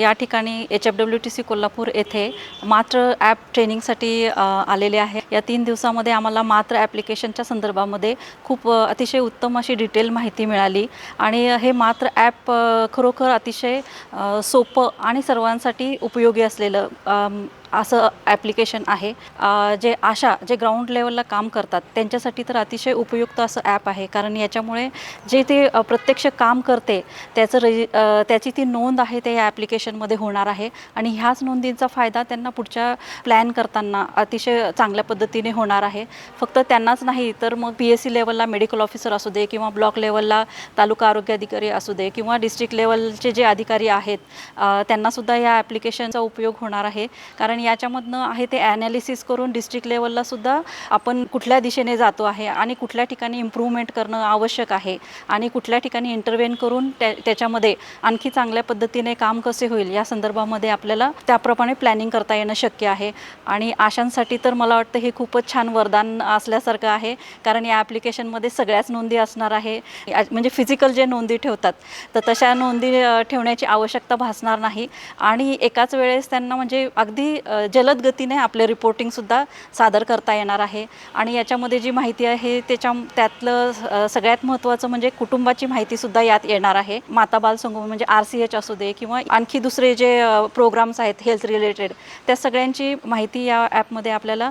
या ठिकाणी H F W T C Kolhapur येथे मात्र ॲप ट्रेनिंगसाठी आलेले आहे. या तीन दिवसामध्ये आम्हाला मात्र ॲप्लिकेशनच्या संदर्भामध्ये खूप अतिशय उत्तम अशी डिटेल माहिती मिळाली. आणि हे मात्र ॲप खरोखर अतिशय सोपं आणि सर्वांसाठी उपयोगी असलेलं असं ॲप्लिकेशन आहे. जे आशा जे ग्राउंड लेवलला काम करतात त्यांच्यासाठी तर अतिशय उपयुक्त असं ॲप आहे. कारण याच्यामुळे जे ते प्रत्यक्ष काम करते त्याचं रजि त्याची ती नोंद आहे ते या ॲप्लिकेशनमध्ये होणार आहे. आणि ह्याच नोंदींचा फायदा त्यांना पुढच्या प्लॅन करताना अतिशय चांगल्या पद्धतीने होणार आहे. फक्त त्यांनाच नाही तर मग पी एस सी लेवलला मेडिकल ऑफिसर असू दे किंवा ब्लॉक लेवलला तालुका आरोग्य अधिकारी असू दे किंवा डिस्ट्रिक्ट लेवलचे जे अधिकारी आहेत त्यांनासुद्धा या ॲप्लिकेशनचा उपयोग होणार आहे. कारण आणि याच्यामधनं आहे ते ॲनालिसिस करून डिस्ट्रिक्ट लेवलला सुद्धा आपण कुठल्या दिशेने जातो आहे आणि कुठल्या ठिकाणी इम्प्रूव्हमेंट करणं आवश्यक आहे आणि कुठल्या ठिकाणी इंटरव्हेन करून त्या त्याच्यामध्ये आणखी चांगल्या पद्धतीने काम कसे होईल या संदर्भामध्ये आपल्याला त्याप्रमाणे प्लॅनिंग करता येणं शक्य आहे. आणि आशांसाठी तर मला वाटतं हे खूपच छान वरदान असल्यासारखं आहे कारण या ॲप्लिकेशनमध्ये सगळ्याच नोंदी असणार आहे. या- म्हणजे फिजिकल जे नोंदी ठेवतात तर तशा नोंदी ठेवण्याची आवश्यकता भासणार नाही. आणि एकाच वेळेस त्यांना म्हणजे अगदी जलद गतीने आपले रिपोर्टिंगसुद्धा सादर करता येणार आहे. आणि याच्यामध्ये जी माहिती आहे त्याच्या त्यातलं सगळ्यात महत्त्वाचं म्हणजे कुटुंबाची माहितीसुद्धा यात येणार आहे. माता बाल संगोपन म्हणजे आर सी एच असू दे किंवा आणखी दुसरे जे प्रोग्राम्स आहेत हेल्थ रिलेटेड त्या सगळ्यांची माहिती या ॲपमध्ये आपल्याला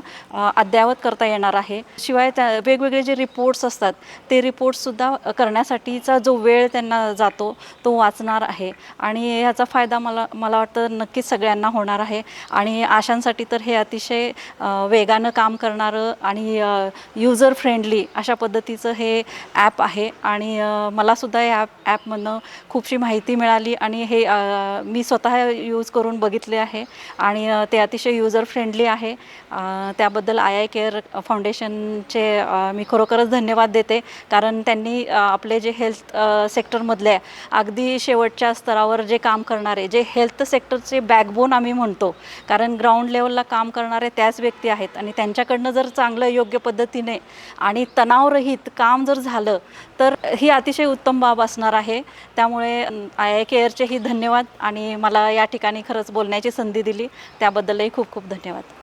अद्ययावत करता येणार आहे. शिवाय त्या वेगवेगळे जे रिपोर्ट्स असतात ते रिपोर्ट्ससुद्धा करण्यासाठीचा जो वेळ त्यांना जातो तो वाचणार आहे. आणि ह्याचा फायदा मला मला वाटतं नक्कीच सगळ्यांना होणार आहे. आणि आशांसाठी तर हे अतिशय वेगानं काम करणारं आणि युजर फ्रेंडली अशा पद्धतीचं हे ॲप आहे. आणि मलासुद्धा या ॲप ॲपमधनं खूपशी माहिती मिळाली आणि हे मी स्वतः यूज करून बघितले आहे. आणि ते अतिशय युजर फ्रेंडली आहे. त्याबद्दल आय आय केअर फाउंडेशनचे मी खरोखरच धन्यवाद देते. कारण त्यांनी आपले जे हेल्थ सेक्टरमधले अगदी शेवटच्या स्तरावर जे काम करणारे जे हेल्थ सेक्टरचे बॅकबोन आम्ही म्हणतो. कारण ग्राउंड लेवलला काम करणारे त्याच व्यक्ती आहेत. आणि त्यांच्याकडनं जर चांगलं योग्य पद्धतीने आणि तणावरहित काम जर झालं तर ही अतिशय उत्तम बाब असणार आहे. त्यामुळे आय आय केअरचेही धन्यवाद आणि मला या ठिकाणी खरंच बोलण्याची संधी दिली. त्याबद्दलही खूप खूप धन्यवाद.